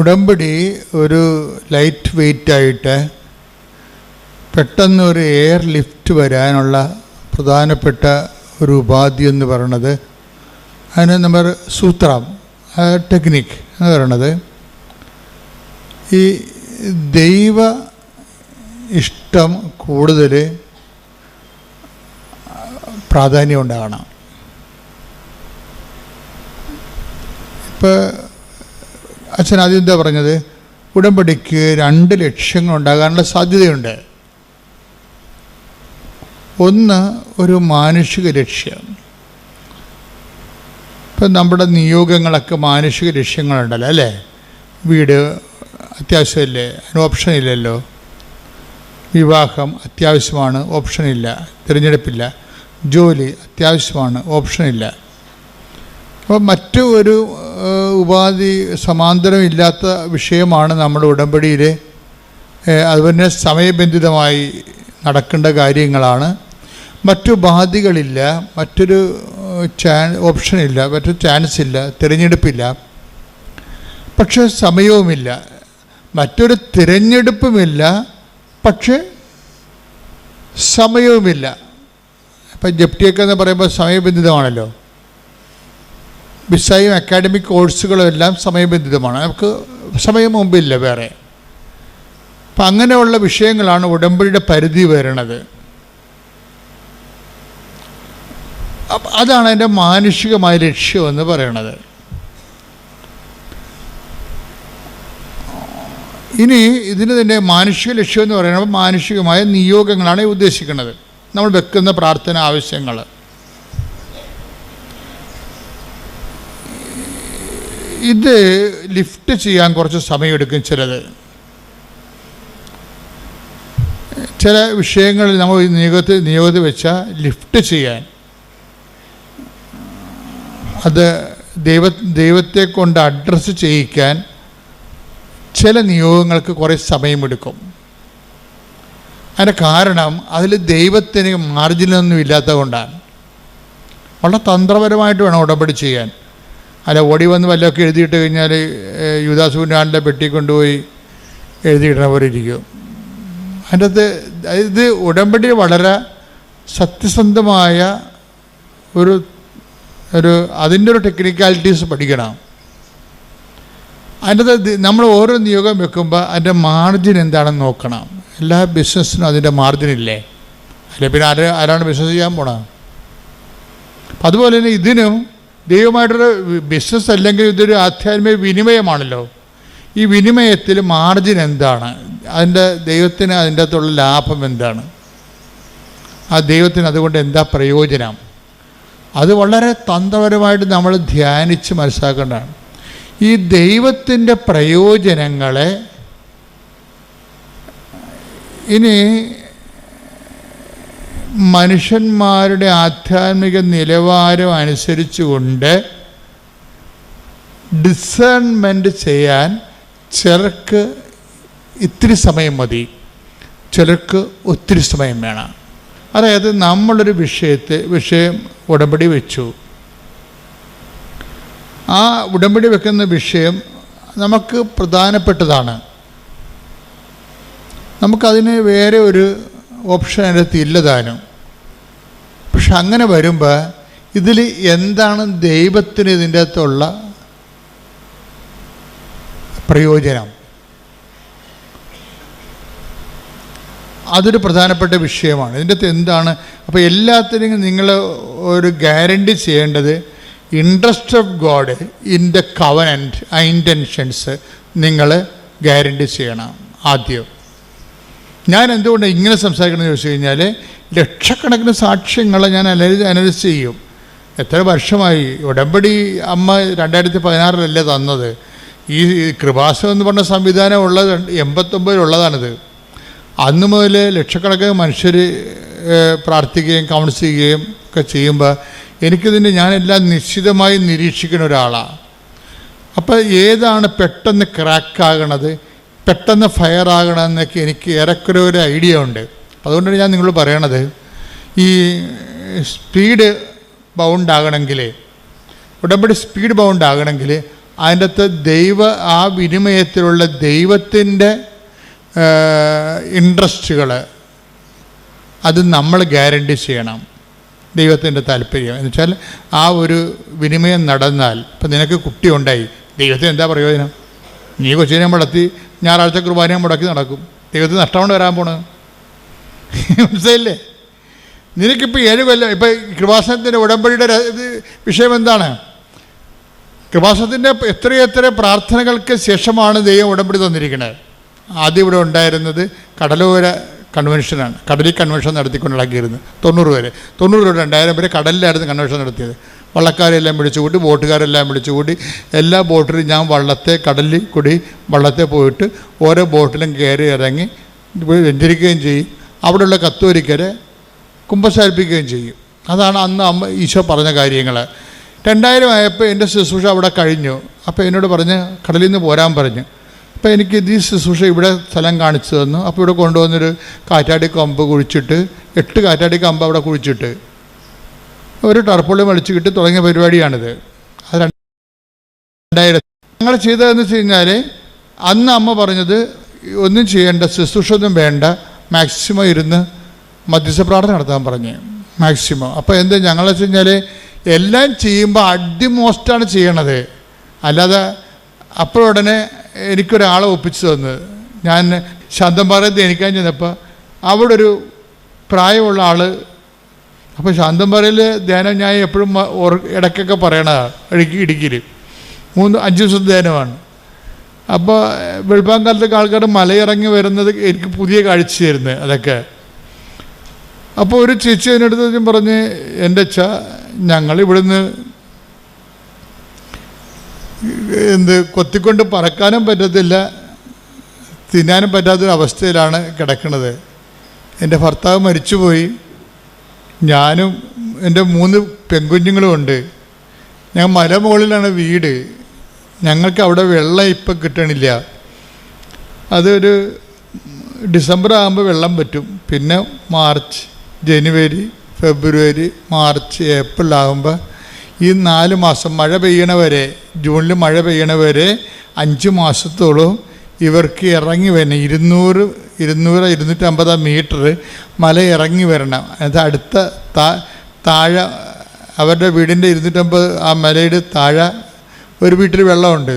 ഉടമ്പടി ഒരു light weight ആയിട്ട് പെട്ടെന്ന് ഒരു എയർ ലിഫ്റ്റ് വരാനുള്ള പ്രധാനപ്പെട്ട ഒരു ഉപാധി എന്ന് പറയണത് അതിന് നമ്മൾ സൂത്രം ടെക്നിക്ക് എന്ന് പറയണത്. ഈ ദൈവ ഇഷ്ടം കൂടുതൽ പ്രാധാന്യം ഉണ്ടാകണം. ഇപ്പോൾ അച്ഛൻ ആദ്യം എന്താ പറഞ്ഞത്? ഉടമ്പടിക്ക് രണ്ട് ലക്ഷ്യങ്ങൾ ഉണ്ടാകാനുള്ള സാധ്യതയുണ്ട്. ഒന്ന് ഒരു മാനുഷിക ലക്ഷ്യം. ഇപ്പം നമ്മുടെ നിയോഗങ്ങളൊക്കെ മാനുഷിക ലക്ഷ്യങ്ങളുണ്ടല്ലോ അല്ലേ? വീട് അത്യാവശ്യമല്ലേ? അതിന് ഓപ്ഷൻ ഇല്ലല്ലോ. വിവാഹം അത്യാവശ്യമാണ് ഓപ്ഷൻ ഇല്ല. തിരഞ്ഞെടുപ്പില്ല. ജോലി അത്യാവശ്യമാണ് ഓപ്ഷൻ ഇല്ല. അപ്പോൾ മറ്റു ഒരു ഉപാധി സമാന്തരമില്ലാത്ത വിഷയമാണ് നമ്മുടെ ഉടമ്പടിയിലെ. അതുപോലെ സമയബന്ധിതമായി നടക്കേണ്ട കാര്യങ്ങളാണ്. മറ്റു ബാധികളില്ല മറ്റൊരു ചാൻ ഓപ്ഷനില്ല മറ്റൊരു ചാൻസ് ഇല്ല തിരഞ്ഞെടുപ്പില്ല. പക്ഷേ സമയവുമില്ല. മറ്റൊരു തിരഞ്ഞെടുപ്പുമില്ല പക്ഷേ സമയവുമില്ല. ഇപ്പം ജപ്തിയൊക്കെ എന്ന് പറയുമ്പോൾ സമയബന്ധിതമാണല്ലോ. ബിസായും അക്കാഡമിക് കോഴ്സുകളും എല്ലാം സമയബന്ധിതമാണ്. നമുക്ക് സമയം മുമ്പില്ല വേറെ. അപ്പം അങ്ങനെയുള്ള വിഷയങ്ങളാണ് ഉടമ്പടിയുടെ പരിധി വരുന്നത് അതാണ് എന്റെ മാനുഷികമായ ലക്ഷ്യമെന്ന് പറയണത്. ഇനി ഇതിന് തന്നെ മാനുഷിക ലക്ഷ്യം എന്ന് പറയുന്നത് മാനുഷികമായ നിയോഗങ്ങളാണ് ഉദ്ദേശിക്കുന്നത്. നമ്മൾ വെക്കുന്ന പ്രാർത്ഥന ആവശ്യങ്ങൾ. ഇത് ലിഫ്റ്റ് ചെയ്യാൻ കുറച്ച് സമയമെടുക്കും ചിലത്. ചില വിഷയങ്ങളിൽ നമ്മൾ നിയോഗത്തിൽ നിയോഗത്തിൽ വെച്ചാൽ ലിഫ്റ്റ് ചെയ്യാൻ. അത് ദൈവ ദൈവത്തെ കൊണ്ട് അഡ്രസ്സ് ചെയ്യിക്കാൻ ചില നിയോഗങ്ങൾക്ക് കുറേ സമയമെടുക്കും. അതിന്റെ കാരണം അതിൽ ദൈവത്തിന് മാർജിനൊന്നും ഇല്ലാത്തത് കൊണ്ടാണ്. വളരെ തന്ത്രപരമായിട്ട് വേണം ഉടമ്പടി ചെയ്യാൻ. അല്ല ഓടി വന്ന് വല്ലതൊക്കെ എഴുതിയിട്ട് കഴിഞ്ഞാൽ യുദാസുവിന്റെ പെട്ടി കൊണ്ടുപോയി എഴുതിയിടുന്ന പോലെ ഇരിക്കും. അതിന്റെ അത് ഇത് ഉടമ്പടി വളരെ സത്യസന്ധമായ ഒരു ഒരു അതിന്റെ ഒരു ടെക്നിക്കാലിറ്റീസ് പഠിക്കണം. അതിന്റെ നമ്മൾ ഓരോ നിയോഗം വെക്കുമ്പോൾ അതിന്റെ മാർജിൻ എന്താണെന്ന് നോക്കണം. എല്ലാ ബിസിനസ്സിനും അതിന്റെ മാർജിൻ ഇല്ലേ? അല്ലെ പിന്നെ ആര് ആരാണ് ബിസിനസ് ചെയ്യാൻ പോണത്? അതുപോലെ തന്നെ ഇതിനും ദൈവമായിട്ടൊരു ബിസിനസ് അല്ലെങ്കിൽ ഇതൊരു ആധ്യാത്മിക വിനിമയമാണല്ലോ. ഈ വിനിമയത്തിൽ മാർജിൻ എന്താണ്? അതിന്റെ ദൈവത്തിന് അതിന്റെ അകത്തുള്ള ലാഭം എന്താണ്? ആ ദൈവത്തിന് അതുകൊണ്ട് എന്താ പ്രയോജനം? അത് വളരെ തന്ത്രപരമായിട്ട് നമ്മൾ ധ്യാനിച്ച് മനസ്സിലാക്കേണ്ടതാണ്. ഈ ദൈവത്തിന്റെ പ്രയോജനങ്ങളെ ഇനി മനുഷ്യന്മാരുടെ ആധ്യാത്മിക നിലവാരം അനുസരിച്ചുകൊണ്ട് ഡിസേൺമെന്റ് ചെയ്യാൻ ചിലർക്ക് ഇത്തിരി സമയം മതി. ചിലർക്ക് ഒത്തിരി സമയം വേണം. അതായത് നമ്മളൊരു വിഷയത്തെ വിഷയം ഉടമ്പടി വെച്ചു. ആ ഉടമ്പടി വെക്കുന്ന വിഷയം നമുക്ക് പ്രധാനപ്പെട്ടതാണ്. നമുക്കതിന് വേറെ ഒരു ഓപ്ഷൻ അതിനകത്ത് ഇല്ലതാനും പക്ഷെ അങ്ങനെ വരുമ്പോൾ ഇതിൽ എന്താണ് ദൈവത്തിന് ഇതിന്റെ അകത്തുള്ള പ്രയോജനം? അതൊരു പ്രധാനപ്പെട്ട വിഷയമാണ്. ഇതിന്റെ അകത്ത് എന്താണ്? അപ്പോൾ എല്ലാത്തിനും നിങ്ങൾ ഒരു ഗ്യാരണ്ടി ചെയ്യേണ്ടത് interest of God in the covenant ആ ഇന്റൻഷൻസ് നിങ്ങൾ ഗ്യാരണ്ടി ചെയ്യണം ആദ്യം. ഞാൻ എന്തുകൊണ്ട് ഇങ്ങനെ സംസാരിക്കണമെന്ന് ചോദിച്ചു കഴിഞ്ഞാൽ ലക്ഷക്കണക്കിന് സാക്ഷ്യങ്ങളെ ഞാൻ അനലി അനലൈസ് ചെയ്യും. എത്ര വർഷമായി? ഉടമ്പടി അമ്മ രണ്ടായിരത്തി പതിനാറിലല്ലേ തന്നത്. ഈ കൃപാസം എന്ന് പറഞ്ഞ സംവിധാനം ഉള്ളത് എൺപത്തൊമ്പതിലുള്ളതാണിത്. അന്ന് മുതൽ ലക്ഷക്കണക്കിന് മനുഷ്യർ പ്രാർത്ഥിക്കുകയും കൗൺസ് ചെയ്യുകയും ഒക്കെ ചെയ്യുമ്പോൾ എനിക്കിതിന്റെ ഞാനെല്ലാം നിശ്ചിതമായി നിരീക്ഷിക്കുന്ന ഒരാളാണ് അപ്പോൾ ഏതാണ് പെട്ടെന്ന് ക്രാക്കാകണത് പെട്ടെന്ന് ഫയർ ആകണമെന്നൊക്കെ എനിക്ക് ഏറെക്കുറെ ഒരു ഐഡിയ ഉണ്ട്. അതുകൊണ്ടാണ് ഞാൻ നിങ്ങൾ പറയണത്. ഈ സ്പീഡ് ബൗണ്ട് ആകണമെങ്കിൽ ഉടമ്പടി സ്പീഡ് ബൗണ്ട് ആകണമെങ്കിൽ അതിന്റെ അകത്ത് ദൈവ ആ വിനിമയത്തിലുള്ള ദൈവത്തിന്റെ ഇൻട്രസ്റ്റുകൾ അത് നമ്മൾ ഗ്യാരണ്ടി ചെയ്യണം. ദൈവത്തിന്റെ താല്പര്യം. എന്ന് വെച്ചാൽ ആ ഒരു വിനിമയം നടന്നാൽ ഇപ്പം നിനക്ക് കുട്ടി ഉണ്ടായി. ദൈവത്തിന് എന്താ പ്രയോജനം? നീ കൊച്ചിനെ മുടത്തി ഞായറാഴ്ച കുർബാനയും മുടക്കി നടക്കും. ദൈവത്തിന് നഷ്ടമുണ്ട് വരാൻ പോണ്. മനസ്സിലായില്ലേ? നിനക്കിപ്പോൾ ഏഴ് കൊല്ലം ഇപ്പം കൃപാസനത്തിന്റെ ഉടമ്പടിയുടെ വിഷയം എന്താണ്? കൃപാസനത്തിന്റെ എത്രയെത്ര പ്രാർത്ഥനകൾക്ക് ശേഷമാണ് ദൈവം ഉടമ്പടി തന്നിരിക്കുന്നത് ആദ്യം ഇവിടെ ഉണ്ടായിരുന്നത് കടലോര കൺവെൻഷനാണ്. കടലിൽ കൺവെൻഷൻ നടത്തിക്കൊണ്ടിളക്കിയിരുന്നു തൊണ്ണൂറ് പേര്. തൊണ്ണൂറ് പേര് രണ്ടായിരം പേര് കടലിലായിരുന്നു കൺവെൻഷൻ നടത്തിയത്. വള്ളക്കാരെല്ലാം വിളിച്ചുകൂട്ടി ബോട്ടുകാരെല്ലാം വിളിച്ചുകൂട്ടി എല്ലാ ബോട്ടിലും ഞാൻ വള്ളത്തെ കടലിൽ കൂടി വള്ളത്തെ പോയിട്ട് ഓരോ ബോട്ടിലും കയറി ഇറങ്ങി വെഞ്ചരിക്കുകയും ചെയ്യും. അവിടെയുള്ള കത്തോലിക്കരെ കുമ്പസാരിപ്പിക്കുകയും ചെയ്യും. അതാണ് അന്ന് അമ്മ ഈശോ പറഞ്ഞ കാര്യങ്ങൾ രണ്ടായിരം ആയപ്പോൾ എന്റെ ശുശ്രൂഷ അവിടെ കഴിഞ്ഞു. അപ്പോൾ എന്നോട് പറഞ്ഞ് കടലിൽ നിന്ന് പോരാൻ പറഞ്ഞു. അപ്പോൾ എനിക്ക് ഈ ശുശ്രൂഷ ഇവിടെ സ്ഥലം കാണിച്ചു തന്നു. അപ്പോൾ ഇവിടെ കൊണ്ടുവന്നൊരു കാറ്റാടി കമ്പ് കുഴിച്ചിട്ട് എട്ട് കാറ്റാടി കമ്പ് അവിടെ കുഴിച്ചിട്ട്. ഒരു ടർപ്പുള്ളി വലിച്ചു കിട്ടി തുടങ്ങിയ പരിപാടിയാണിത്. അത് രണ്ടായിരത്തി ഞങ്ങൾ ചെയ്തതെന്ന് വെച്ച് കഴിഞ്ഞാൽ അന്ന് അമ്മ പറഞ്ഞത് ഒന്നും ചെയ്യേണ്ട ശുശ്രൂഷ ഒന്നും വേണ്ട മാക്സിമം ഇരുന്ന് മധ്യസ്ഥ പ്രാർത്ഥന നടത്താൻ പറഞ്ഞു. മാക്സിമം. അപ്പോൾ എന്താ ഞങ്ങൾ വെച്ച് കഴിഞ്ഞാൽ എല്ലാം ചെയ്യുമ്പോൾ അടിമോസ്റ്റാണ് ചെയ്യണത്. അല്ലാതെ അപ്പോഴുടനെ എനിക്കൊരാളെ ഒപ്പിച്ചു തന്നു. ഞാൻ ശാന്തം പറയുന്നത് എനിക്കാൻ ചെന്നപ്പോൾ അവിടെ ഒരു പ്രായമുള്ള ആൾ അപ്പോൾ ശാന്തംപാറയിൽ ധ്യാനം ഞാൻ എപ്പോഴും ഇടയ്ക്കൊക്കെ പറയണതാണ് ഇടുക്കി ഇടുക്കിയിൽ മൂന്ന് അഞ്ച് ദിവസം ധ്യാനമാണ്. അപ്പോൾ വെളുപ്പാങ്കാലത്തൊക്കെ ആൾക്കാർ മലയിറങ്ങി വരുന്നത് എനിക്ക് പുതിയ കാഴ്ചയായിരുന്നു അതൊക്കെ. അപ്പോൾ ഒരു ചേച്ചി അതിനടുത്ത് പറഞ്ഞ് എന്റെ അച്ഛ ഞങ്ങളിവിടുന്ന് എന്ത് കൊത്തിക്കൊണ്ട് പറക്കാനും പറ്റത്തില്ല തിന്നാനും പറ്റാത്തൊരു അവസ്ഥയിലാണ് കിടക്കുന്നത് എന്റെ ഭർത്താവ് മരിച്ചുപോയി. ഞാനും എന്റെ മൂന്ന് പെൺകുഞ്ഞുങ്ങളും ഉണ്ട്. ഞാൻ മലമുകളിലാണ് വീട്. ഞങ്ങൾക്ക് അവിടെ വെള്ളം ഇപ്പം കിട്ടണില്ല. അതൊരു ഡിസംബർ ആകുമ്പോൾ വെള്ളം പറ്റും. പിന്നെ മാർച്ച് ജനുവരി ഫെബ്രുവരി മാർച്ച് ഏപ്രിൽ ആകുമ്പോൾ ഈ നാല് മാസം മഴ പെയ്യണ വരെ ജൂണിൽ മഴ പെയ്യണ വരെ അഞ്ച് മാസത്തോളം ഇവർക്ക് ഇറങ്ങി വരണം. ഇരുന്നൂറ് ഇരുന്നൂറ് ഇരുന്നൂറ്റമ്പത് മീറ്റർ മല ഇറങ്ങി വരണം. അത് അടുത്ത താ താഴെ അവരുടെ വീടിന്റെ ഇരുന്നൂറ്റമ്പത് ആ മലയുടെ താഴെ ഒരു വീട്ടിൽ വെള്ളമുണ്ട്.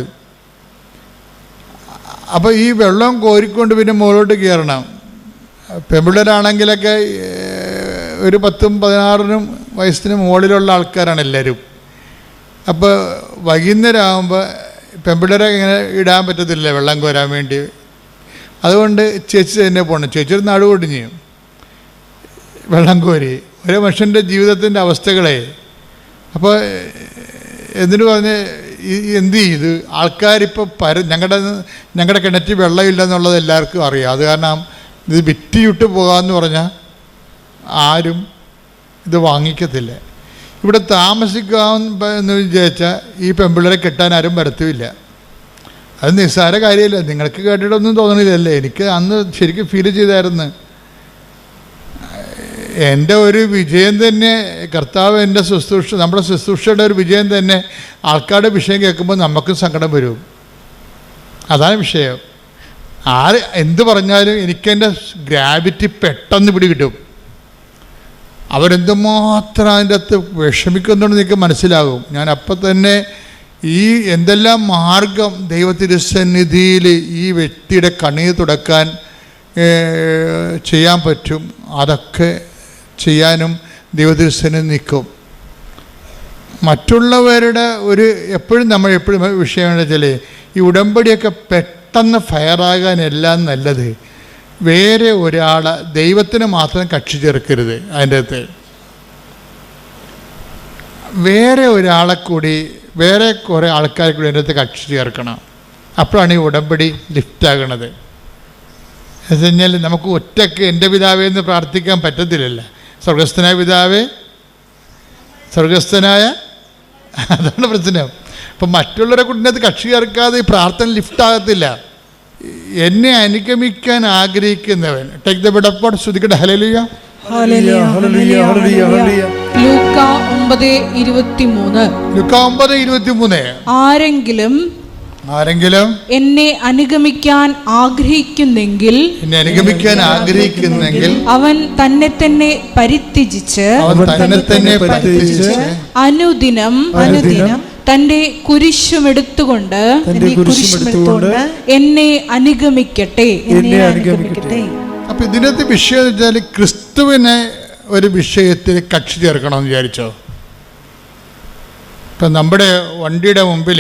അപ്പോൾ ഈ വെള്ളം കോരിക്കൊണ്ട് പിന്നെ മുകളിലോട്ട് കയറണം. പെമ്പിള്ളേരാണെങ്കിലൊക്കെ ഒരു പത്തും പതിനാറിനും വയസ്സിന് മുകളിലുള്ള ആൾക്കാരാണ് എല്ലാവരും. അപ്പോൾ വൈകുന്നേരം ആകുമ്പോൾ പെൺപിള്ളേരെ ഇങ്ങനെ ഇടാൻ പറ്റത്തില്ല വെള്ളം കോരാൻ വേണ്ടി. അതുകൊണ്ട് ചേച്ചി തന്നെ പോകണം ചേച്ചി ഒരു നാട് കൊടിഞ്ഞു വെള്ളം കോരി. ഒരു മനുഷ്യന്റെ ജീവിതത്തിന്റെ അവസ്ഥകളെ. അപ്പോൾ എന്തിനു പറഞ്ഞ് എന്ത് ചെയ്ത്? ആൾക്കാരിപ്പോൾ പര ഞങ്ങളുടെ ഞങ്ങളുടെ കിണറ്റിൽ വെള്ളമില്ല എന്നുള്ളത് എല്ലാവർക്കും അറിയാം. അത് കാരണം ഇത് വിറ്റിയിട്ട് പോകാമെന്ന് പറഞ്ഞാൽ ആരും ഇത് വാങ്ങിക്കത്തില്ല. ഇവിടെ താമസിക്കാമെന്ന് എന്ന് വിചാരിച്ചാൽ ഈ പെമ്പിള്ളേരെ കെട്ടാൻ ആരും വരത്തുമില്ല. അത് നിസ്സാര കാര്യമല്ല. നിങ്ങൾക്ക് കേട്ടിട്ടൊന്നും തോന്നണില്ലല്ലേ? എനിക്ക് അന്ന് ശരിക്കും ഫീൽ ചെയ്തായിരുന്നു. എന്റെ ഒരു വിജയം തന്നെ കർത്താവ് എന്റെ ശുശ്രൂഷ നമ്മുടെ ശുശ്രൂഷയുടെ ഒരു വിജയം തന്നെ ആൾക്കാരുടെ വിഷയം കേൾക്കുമ്പോൾ നമുക്കും സങ്കടം വരും. അതാണ് വിഷയം. ആര് എന്ത് പറഞ്ഞാലും എനിക്കെന്റെ ഗ്രാവിറ്റി പെട്ടെന്ന് പിടികിട്ടും. അവരെന്തുമാത്രം അതിന്റെ അകത്ത് വിഷമിക്കുന്നുണ്ടെന്ന് എനിക്ക് മനസ്സിലാകും. ഞാൻ അപ്പം തന്നെ ഈ എന്തെല്ലാം മാർഗം ദൈവത്തിരുസന്നിധിയിൽ ഈ വ്യക്തിയുടെ കണ്ണീർ തുടക്കാൻ ചെയ്യാൻ പറ്റും അതൊക്കെ ചെയ്യാനും ദൈവത്തിരുസന്നിധി നിൽക്കും. മറ്റുള്ളവരുടെ ഒരു എപ്പോഴും നമ്മൾ എപ്പോഴും വിഷയം വെച്ചാൽ ഈ ഉടമ്പടിയൊക്കെ പെട്ടെന്ന് ഫയറാകാനെല്ലാം നല്ലത്. വേറെ ഒരാളെ ദൈവത്തിന് മാത്രം കക്ഷി ചേർക്കരുത് അതിന്റെ അകത്ത്. വേറെ ഒരാളെ കൂടി വേറെ കുറേ ആൾക്കാരെ കൂടി അതിന്റെ അകത്ത് കക്ഷി ചേർക്കണം. അപ്പോഴാണ് ഈ ഉടമ്പടി ലിഫ്റ്റാകണത് എന്ന് കഴിഞ്ഞാൽ നമുക്ക് ഒറ്റയ്ക്ക് എന്റെ പിതാവേ എന്ന് പ്രാർത്ഥിക്കാൻ പറ്റത്തില്ലല്ലോ. സ്വർഗസ്ഥനായ പിതാവേ സ്വർഗസ്ഥനായ അതാണ് പ്രശ്നം. അപ്പം മറ്റുള്ളവരെ കുട്ടിനകത്ത് കക്ഷി ചേർക്കാതെ ഈ പ്രാർത്ഥന ലിഫ്റ്റാകത്തില്ല എന്നെ അനുഗമിക്കാൻ ആഗ്രഹിക്കുന്നവൻ. Take the bed God ശ്രുതിക്കട്ടെ hallelujah hallelujah, hallelujah, hallelujah, hallelujah. ലൂക്ക ഒമ്പത് ഇരുപത്തിമൂന്ന്. ലുക്ക ഒമ്പത് ഇരുപത്തി ആരെങ്കിലും ആരെങ്കിലും എന്നെ അനുഗമിക്കാൻ ആഗ്രഹിക്കുന്നെങ്കിൽ എന്നെ അനുഗമിക്കാൻ ആഗ്രഹിക്കുന്നെങ്കിൽ അവൻ തന്നെ തന്നെ പരിത്യജിച്ച് അവൻ തന്നെ തന്നെ പരിത്യജിച്ച് അനുദിനം അനുദിനം തന്റെ കുരിശുമെടുത്തുകൊണ്ട് തന്റെ കുരിശും എടുത്തുകൊണ്ട് എന്നെ അനുഗമിക്കട്ടെ എന്നെ അനുഗമിക്കട്ടെ. അപ്പൊ ഇതിനകത്ത് വിഷയം എന്ന് വെച്ചാൽ ക്രിസ്തുവിനെ ഒരു വിഷയത്തിൽ കക്ഷി ചേർക്കണമെന്ന് വിചാരിച്ചോ? ഇപ്പം നമ്മുടെ വണ്ടിയുടെ മുമ്പിൽ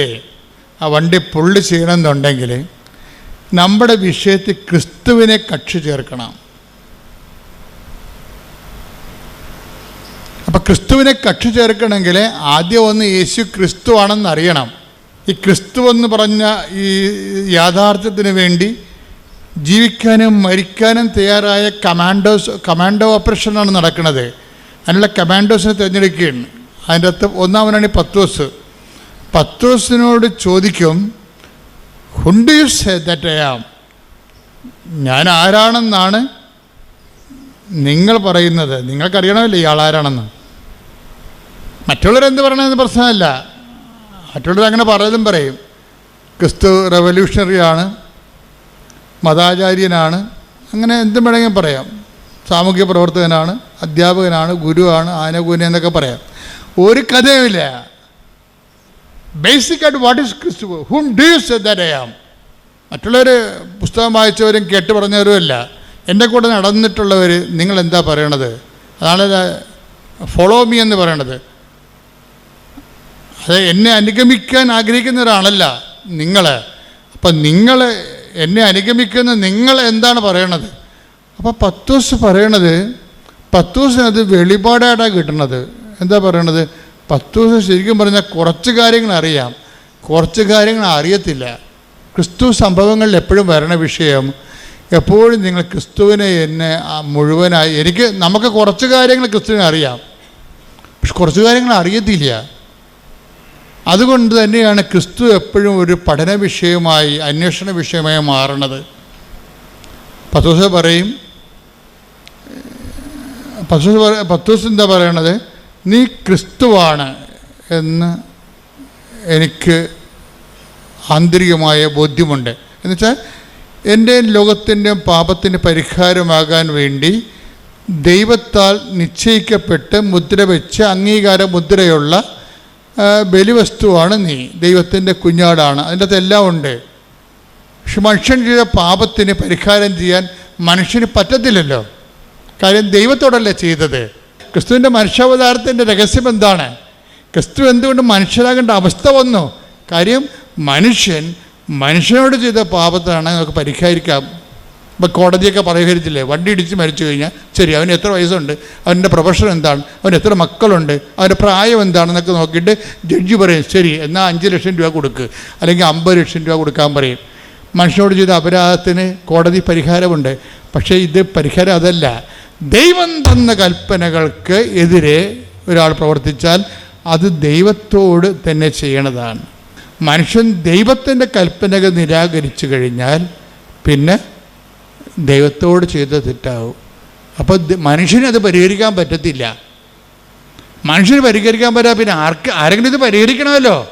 ആ വണ്ടി പുള്ളി ചെയ്യണമെന്നുണ്ടെങ്കിൽ നമ്മുടെ വിഷയത്തിൽ ക്രിസ്തുവിനെ കക്ഷി ചേർക്കണം. അപ്പം ക്രിസ്തുവിനെ കക്ഷി ചേർക്കണമെങ്കിൽ ആദ്യം ഒന്ന് യേശു ക്രിസ്തു അറിയണം. ഈ ക്രിസ്തു എന്ന് പറഞ്ഞ ഈ യാഥാർത്ഥ്യത്തിന് വേണ്ടി ജീവിക്കാനും മരിക്കാനും തയ്യാറായ കമാൻഡോസ് കമാൻഡോ ഓപ്പറേഷനാണ് നടക്കുന്നത്. അതിനുള്ള കമാൻഡോസിനെ തിരഞ്ഞെടുക്കുകയാണ്. അതിന്റെ അകത്ത് ഒന്നാമനാണ് ഈ പത്തോസ് പത്തോസിനോട് ചോദിക്കും whom you say that am ഞാൻ ആരാണെന്നാണ് നിങ്ങൾ പറയുന്നത്? നിങ്ങൾക്കറിയണമല്ലോ ഇയാൾ ആരാണെന്ന്. മറ്റുള്ളവരെന്ത് പറയണമെന്ന് പ്രശ്നമല്ല. മറ്റുള്ളവർ അങ്ങനെ പറയലും പറയും. ക്രിസ്തു റവല്യൂഷണറിയാണ്. മതാചാര്യനാണ്. അങ്ങനെ എന്തും വേണമെങ്കിൽ പറയാം. സാമൂഹ്യ പ്രവർത്തകനാണ് അധ്യാപകനാണ് ഗുരുവാണ് ആനകൂന എന്നൊക്കെ പറയാം. ഒരു കഥയുമില്ല. ബേസിക് വാട്ട് ഈസ് ക്രിസ്തു ഹും ഡു യു മറ്റുള്ളവർ പുസ്തകം വായിച്ചവരും കേട്ട് പറഞ്ഞവരുമല്ല എന്റെ കൂടെ നടന്നിട്ടുള്ളവർ നിങ്ങൾ എന്താ പറയണത്? അതാണ് ഫോളോ മീ എന്ന് പറയണത്. അത് എന്നെ അനുഗമിക്കാൻ ആഗ്രഹിക്കുന്ന ഒരാളല്ല നിങ്ങൾ അപ്പം നിങ്ങൾ എന്നെ അനുഗമിക്കുന്ന നിങ്ങൾ എന്താണ് പറയണത്? അപ്പോൾ പത്തൂസ് പറയണത് പത്തൂസിനത് വെളിപാടായിട്ടാണ് കിട്ടണത്. എന്താ പറയണത്? പത്തൂസ് ശരിക്കും പറഞ്ഞാൽ കുറച്ച് കാര്യങ്ങൾ അറിയാം. കുറച്ച് കാര്യങ്ങൾ അറിയത്തില്ല. ക്രിസ്തു സംഭവങ്ങളിൽ എപ്പോഴും വരണ വിഷയം എപ്പോഴും നിങ്ങൾ ക്രിസ്തുവിനെ എന്നെ മുഴുവനായി എനിക്ക് നമുക്ക് കുറച്ച് കാര്യങ്ങൾ ക്രിസ്തുവിനെ അറിയാം. പക്ഷെ കുറച്ച് കാര്യങ്ങൾ അറിയത്തില്ല. അതുകൊണ്ട് തന്നെയാണ് ക്രിസ്തു എപ്പോഴും ഒരു പഠന വിഷയമായി അന്വേഷണ വിഷയമായി മാറണത്. പത്തോസ് പറയും പത്തോസ് പറ പത്തോസ് എന്താ പറയണത്? നീ ക്രിസ്തുവാണ് എന്ന് എനിക്ക് ആന്തരികമായ ബോധ്യമുണ്ട്. എന്നുവെച്ചാൽ എന്റെ ലോകത്തിന്റെയും പാപത്തിന് പരിഹാരമാകാൻ വേണ്ടി ദൈവത്താൽ നിശ്ചയിക്കപ്പെട്ട് മുദ്ര വെച്ച് അംഗീകാര മുദ്രയുള്ള ബലിവസ്തുവാണ് നീ. ദൈവത്തിന്റെ കുഞ്ഞാടാണ്. അതിന്റെ അകത്ത് എല്ലാം ഉണ്ട്. പക്ഷെ മനുഷ്യൻ ചെയ്ത പാപത്തിന് പരിഹാരം ചെയ്യാൻ മനുഷ്യന് പറ്റത്തില്ലല്ലോ. കാര്യം ദൈവത്തോടല്ലേ ചെയ്തത്. ക്രിസ്തുവിന്റെ മനുഷ്യാവതാരത്തിന്റെ രഹസ്യം എന്താണ്? ക്രിസ്തു എന്തുകൊണ്ട് മനുഷ്യരാകേണ്ട അവസ്ഥ വന്നു? കാര്യം മനുഷ്യൻ മനുഷ്യനോട് ചെയ്ത പാപത്തിനാണ് നമുക്ക് പരിഹരിക്കാം. ഇപ്പം കോടതിയൊക്കെ പരിഹരിച്ചില്ലേ? വണ്ടി ഇടിച്ച് മരിച്ചു കഴിഞ്ഞാൽ ശരി അവന് എത്ര വയസ്സുണ്ട്? അവന്റെ പ്രൊഫഷൻ എന്താണ്? അവന് എത്ര മക്കളുണ്ട്? അവന്റെ പ്രായം എന്താണെന്നൊക്കെ നോക്കിയിട്ട് ജഡ്ജി പറയും ശരി എന്നാൽ അഞ്ച് ലക്ഷം രൂപ കൊടുക്ക്. അല്ലെങ്കിൽ അമ്പത് ലക്ഷം രൂപ കൊടുക്കാൻ പറയും. മനുഷ്യനോട് ചെയ്ത അപരാധത്തിന് കോടതി പരിഹാരമുണ്ട്. പക്ഷേ ഇത് പരിഹാരം അതല്ല. ദൈവം തന്ന കൽപ്പനകൾക്ക് എതിരെ ഒരാൾ പ്രവർത്തിച്ചാൽ അത് ദൈവത്തോട് തന്നെ ചെയ്യണതാണ്. മനുഷ്യൻ ദൈവത്തിന്റെ കൽപ്പനകൾ നിരാകരിച്ചു കഴിഞ്ഞാൽ പിന്നെ ദൈവത്തോട് ചെയ്ത തെറ്റാവും. അപ്പോൾ മനുഷ്യനത് പരിഹരിക്കാൻ പറ്റത്തില്ല. മനുഷ്യന് പരിഹരിക്കാൻ പറ്റാ പിന്നെ ആർക്ക് ആരെങ്കിലും ഇത് പരിഹരിക്കണമല്ലോ.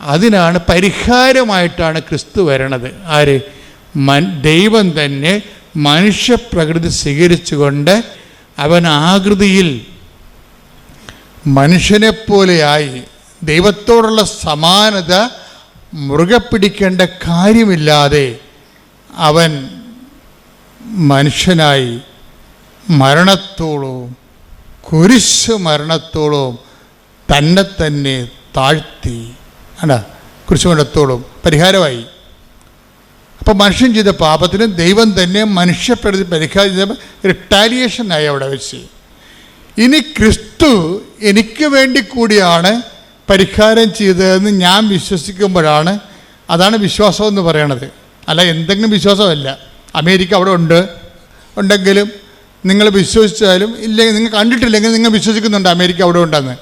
അതിനാണ് പരിഹാരമായിട്ടാണ് ക്രിസ്തു വരണത്. ആര്? മൻ ദൈവം തന്നെ മനുഷ്യപ്രകൃതി സ്വീകരിച്ചുകൊണ്ട് അവൻ ആകൃതിയിൽ മനുഷ്യനെപ്പോലെയായി ദൈവത്തോടുള്ള സമാനത മുറുകെ പിടിക്കേണ്ട കാര്യമില്ലാതെ അവൻ മനുഷ്യനായി മരണത്തോളവും കുരിശ് മരണത്തോളവും തന്നെ തന്നെ താഴ്ത്തി. അല്ല കുരിശ് മരണത്തോളവും പരിഹാരമായി. അപ്പം മനുഷ്യൻ ചെയ്ത പാപത്തിന് ദൈവം തന്നെ മനുഷ്യപ്പെടുത്തി പരിഹാരം ചെയ്ത റിട്ടാലിയേഷനായി അവിടെ വെച്ച്. ഇനി ക്രിസ്തു എനിക്ക് വേണ്ടി കൂടിയാണ് പരിഹാരം ചെയ്തതെന്ന് ഞാൻ വിശ്വസിക്കുമ്പോഴാണ് അതാണ് വിശ്വാസം എന്ന് പറയണത്. അല്ല എന്തെങ്കിലും വിശ്വാസമല്ല. അമേരിക്ക അവിടെ ഉണ്ട്. ഉണ്ടെങ്കിലും നിങ്ങൾ വിശ്വസിച്ചാലും ഇല്ലെങ്കിൽ നിങ്ങൾ കണ്ടിട്ടില്ലെങ്കിൽ നിങ്ങൾ വിശ്വസിക്കുന്നുണ്ട് അമേരിക്ക അവിടെ ഉണ്ടെന്ന്.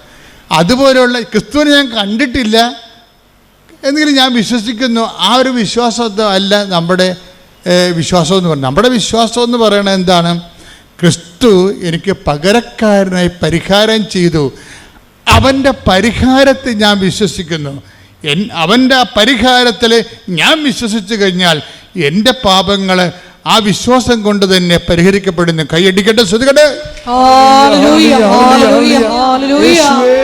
അതുപോലെയുള്ള ക്രിസ്തുവിനെ ഞാൻ കണ്ടിട്ടില്ല എന്നെങ്കിലും ഞാൻ വിശ്വസിക്കുന്നു. ആ ഒരു വിശ്വാസം അല്ല നമ്മുടെ വിശ്വാസം എന്ന് പറയുന്നത്. നമ്മുടെ വിശ്വാസം എന്ന് പറയുന്നത് എന്താണ്? ക്രിസ്തു എനിക്ക് പകരക്കാരനായി പരിഹാരം ചെയ്തു. അവന്റെ പരിഹാരത്തെ ഞാൻ വിശ്വസിക്കുന്നു. എൻ അവന്റെ ആ പരിഹാരത്തിൽ ഞാൻ വിശ്വസിച്ചു കഴിഞ്ഞാൽ എന്റെ പാപങ്ങളെ ആ വിശ്വാസം കൊണ്ട് തന്നെ പരിഹരിക്കപ്പെടുന്നു കൈയടിക്കട്ടെ ശ്രുതികട്ടെ? Hallelujah hallelujah hallelujah